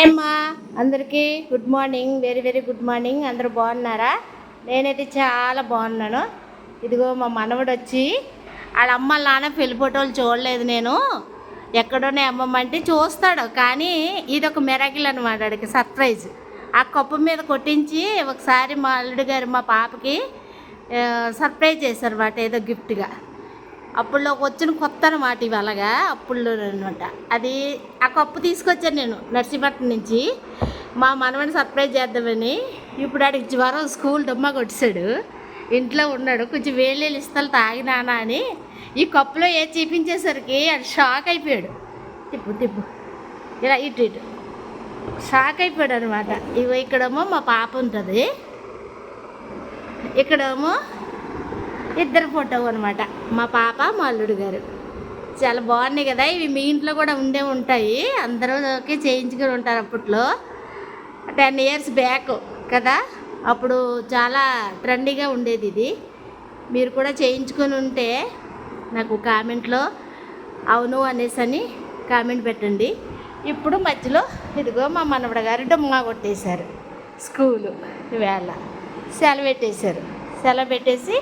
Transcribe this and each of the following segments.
Hi అమ్మా. అందరికీ good morning. Very very good morning. అందరూ బాగున్నారా? నేనైతే చాలా బాగున్నాను. ఇదిగో మా మనవడు వచ్చి వాళ్ళ అమ్మ నాన్న పెళ్ళి ఫోటోలు చూడలేదు నేను. ఎక్కడోనే అమ్మమ్మ అంటే చూస్తాడు. కానీ ఇది ఒక మెరాకిల్ అనమాట వాడికి సర్ప్రైజ్ ఆ కప్పు మీద కొట్టించి ఒకసారి మా అల్లుడు గారు మా పాపకి సర్ప్రైజ్ చేశారు అన్నమాట ఏదో గిఫ్ట్గా అప్పుడులో వచ్చిన కొత్త అనమాట ఇవి అలాగా అప్పుడులో అనమాట అది ఆ కప్పు తీసుకొచ్చాను నేను నర్సీపట్నం నుంచి. మా మనవని సర్ప్రైజ్ చేద్దామని ఇప్పుడు ఆడికి జ్వరం స్కూల్ డుమ్మా కొట్టాడు ఇంట్లో ఉన్నాడు కొంచెం వేళ్ళు ఇస్తాలు తాగినానా అని. ఈ కప్పులో ఏ చూపించేసరికి అది షాక్ అయిపోయాడు. తిప్పు తిప్పు. ఇలా ఇటు ఇటు. షాక్ అయిపోయాడు అనమాట ఇవి ఇక్కడేమో మా పాప ఉంటుంది. ఇక్కడేమో ఇద్దరు ఫోటో అనమాట మా పాప మా అల్లుడు గారు. చాలా బాగున్నాయి కదా ఇవి మీ ఇంట్లో కూడా ఉండే ఉంటాయి. అందరూకి చేయించుకొని ఉంటారు అప్పట్లో. టెన్ ఇయర్స్ బ్యాక్ కదా అప్పుడు చాలా ట్రెండీగా ఉండేది ఇది. మీరు కూడా చేయించుకొని ఉంటే నాకు కామెంట్లో అవును అనేసి అని కామెంట్ పెట్టండి. ఇప్పుడు మధ్యలో ఇదిగో మా మనవడ గారు డొమ్మా కొట్టేశారు. స్కూలు వేళ సెలవు పెట్టేశారు. సెలవు పెట్టేసి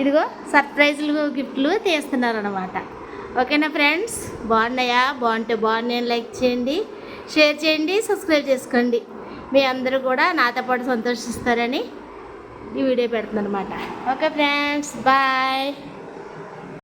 ఇదిగో సర్ప్రైజ్లు గిఫ్ట్లు తీస్తున్నారు అనమాట ఓకేనా ఫ్రెండ్స్? బాగున్నాయా? బాగుంటే బాగున్నాయని లైక్ చేయండి షేర్ చేయండి సబ్స్క్రైబ్ చేసుకోండి. మీ అందరూ కూడా నాతో పాటు సంతోషిస్తారని ఈ వీడియో పెడుతుంది అనమాట ఓకే ఫ్రెండ్స్ బాయ్.